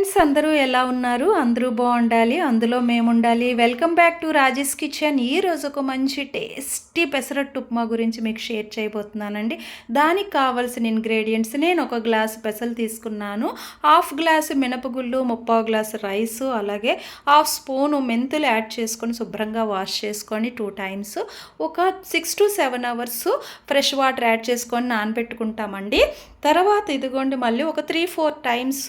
Friends అందరూ ఎలా ఉన్నారు? అందరూ బాగుండాలి అందులో మేము ఉండాలి welcome back to Rajesh kitchen ఈ రోజు ఒక మంచి టేస్టీ పెసరట్టు ఉప్మా గురించి మీకు షేర్ చేయబోతున్నానండి. దానికి కావాల్సిన ఇంగ్రీడియంట్స్ నేను ఒక గ్లాస్ పెసలు తీసుకున్నాను. హాఫ్ గ్లాసు మినపగుళ్ళు ముప్పావు గ్లాసు రైస్ అలాగే హాఫ్ స్పూను మెంతులు యాడ్ చేసుకొని శుభ్రంగా వాష్ చేసుకొని టూ టైమ్స్ ఒక six to seven hours fresh water add చేసుకొని నానబెట్టుకుంటామండి. తర్వాత ఇదిగోండి మళ్ళీ ఒక త్రీ ఫోర్ టైమ్స్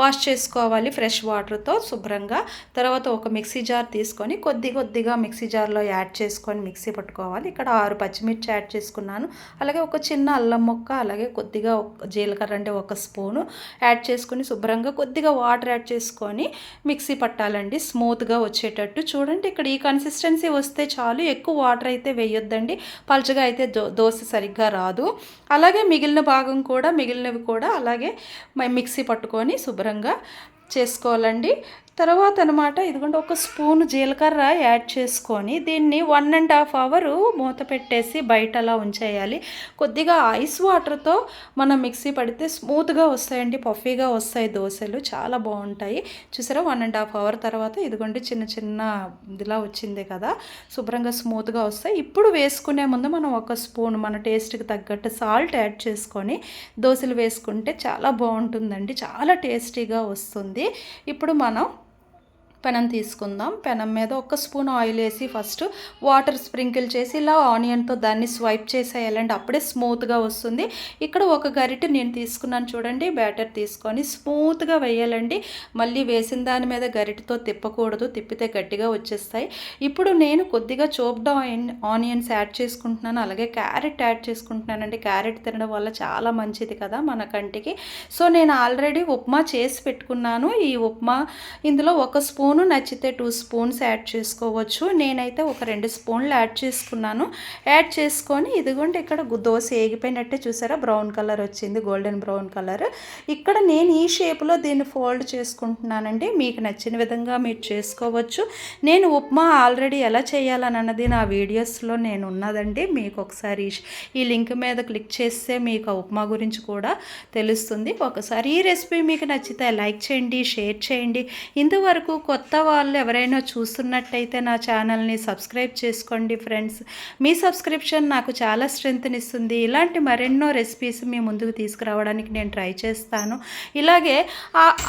వాష్ చేసుకోవాలి ఫ్రెష్ వాటర్తో శుభ్రంగా. తర్వాత ఒక మిక్సీ జార్ తీసుకొని కొద్ది కొద్దిగా మిక్సీ జార్లో యాడ్ చేసుకొని మిక్సీ పట్టుకోవాలి. ఇక్కడ ఆరు పచ్చిమిర్చి యాడ్ చేసుకున్నాను. అలాగే ఒక చిన్న అల్లం మొక్క అలాగే కొద్దిగా జీలకర్ర అంటే ఒక స్పూను యాడ్ చేసుకొని శుభ్రంగా కొద్దిగా వాటర్ యాడ్ చేసుకొని మిక్సీ పట్టాలండి. స్మూత్గా వచ్చేటట్టు చూడండి. ఇక్కడ ఈ కన్సిస్టెన్సీ వస్తే చాలు. ఎక్కువ వాటర్ అయితే వేయొద్దండి. పలుచగా అయితే దో దోశ సరిగ్గా రాదు. అలాగే మిగిలిన భాగం కూడా మిగిలినవి కూడా అలాగే మిక్సీ పట్టుకొని శుభ్రంగా చేసుకోవాలండి. తర్వాత అనమాట ఇదిగోండి ఒక స్పూన్ జీలకర్ర యాడ్ చేసుకొని దీన్ని వన్ అండ్ హాఫ్ అవరు మూత పెట్టేసి బయట అలా ఉంచేయాలి. కొద్దిగా ఐస్ వాటర్తో మనం మిక్సీ పడితే స్మూత్గా వస్తాయండి పఫీగా వస్తాయి దోశలు చాలా బాగుంటాయి. చూసారా వన్ అండ్ హాఫ్ అవర్ తర్వాత ఇదిగోండి చిన్న చిన్న ఇదిలా వచ్చింది కదా శుభ్రంగా స్మూత్గా వస్తాయి. ఇప్పుడు వేసుకునే ముందు మనం ఒక స్పూన్ మన టేస్ట్కి తగ్గట్టు సాల్ట్ యాడ్ చేసుకొని దోశలు వేసుకుంటే చాలా బాగుంటుందండి చాలా టేస్టీగా వస్తుంది. ఇప్పుడు మనం పెనం తీసుకుందాం. పెనం మీద ఒక స్పూన్ ఆయిల్ వేసి ఫస్ట్ వాటర్ స్ప్రింకిల్ చేసి ఇలా ఆనియన్తో దాన్ని స్వైప్ చేసేయాలండి. అప్పుడే స్మూత్గా వస్తుంది. ఇక్కడ ఒక గరిటె నేను తీసుకున్నాను చూడండి. బ్యాటర్ తీసుకొని స్మూత్గా వేయాలండి. మళ్ళీ వేసిన దాని మీద గరిటెతో తిప్పకూడదు. తిప్పితే గట్టిగా వచ్చేస్తాయి. ఇప్పుడు నేను కొద్దిగా చోప్డ్ ఆనియన్స్ యాడ్ చేసుకుంటున్నాను. అలాగే క్యారెట్ యాడ్ చేసుకుంటున్నానండి. క్యారెట్ తినడం వల్ల చాలా మంచిది కదా మన కంటికి. సో నేను ఆల్రెడీ ఉప్మా చేసి పెట్టుకున్నాను. ఈ ఉప్మా ఇందులో ఒక స్పూన్ నచ్చితే టూ స్పూన్స్ యాడ్ చేసుకోవచ్చు. నేనైతే ఒక రెండు స్పూన్లు యాడ్ చేసుకున్నాను. యాడ్ చేసుకొని ఇదిగోండి ఇక్కడ దోశ ఏగిపోయినట్టే చూసారా? బ్రౌన్ కలర్ వచ్చింది గోల్డెన్ బ్రౌన్ కలర్. ఇక్కడ నేను ఈ షేప్లో దీన్ని ఫోల్డ్ చేసుకుంటున్నానండి. మీకు నచ్చిన విధంగా మీరు చేసుకోవచ్చు. నేను ఉప్మా ఆల్రెడీ ఎలా చేయాలని అన్నది నా వీడియోస్లో నేను ఉన్నదండి మీకు ఒకసారి ఈ- ఈ లింక్ మీద క్లిక్ చేస్తే మీకు ఆ ఉప్మా గురించి కూడా తెలుస్తుంది. ఒకసారి ఈ రెసిపీ మీకు నచ్చితే లైక్ చేయండి షేర్ చేయండి. ఇంతవరకు కొత్త కొత్త వాళ్ళు ఎవరైనా చూస్తున్నట్టయితే నా ఛానల్ని సబ్స్క్రైబ్ చేసుకోండి ఫ్రెండ్స్. మీ సబ్స్క్రిప్షన్ నాకు చాలా స్ట్రెంగ్త్ని ఇస్తుంది ఇలాంటి మరెన్నో రెసిపీస్ మీ ముందుకు తీసుకురావడానికి నేను ట్రై చేస్తాను. ఇలాగే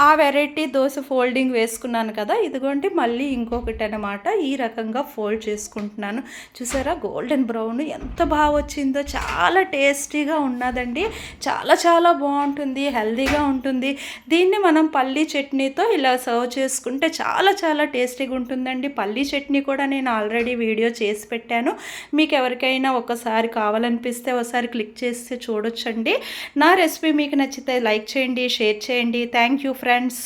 ఆ వెరైటీ దోశ ఫోల్డింగ్ వేసుకున్నాను కదా ఇదిగోండి మళ్ళీ ఇంకొకటి అనమాట ఈ రకంగా ఫోల్డ్ చేసుకుంటున్నాను. చూసారా గోల్డెన్ బ్రౌన్ ఎంత బాగా వచ్చిందో చాలా టేస్టీగా ఉన్నదండి. చాలా చాలా బాగుంటుంది హెల్తీగా ఉంటుంది. దీన్ని మనం పల్లీ చట్నీతో ఇలా సర్వ్ చేసుకుంటే చాలా చాలా చాలా టేస్టీగా ఉంటుందండి. పల్లీ చట్నీ కూడా నేను ఆల్రెడీ వీడియో చేసి పెట్టాను. మీకు ఎవరికైనా ఒకసారి కావాలనిపిస్తే ఒకసారి క్లిక్ చేస్తే చూడొచ్చండి. నా రెసిపీ మీకు నచ్చితే లైక్ చేయండి షేర్ చేయండి. Thank you friends.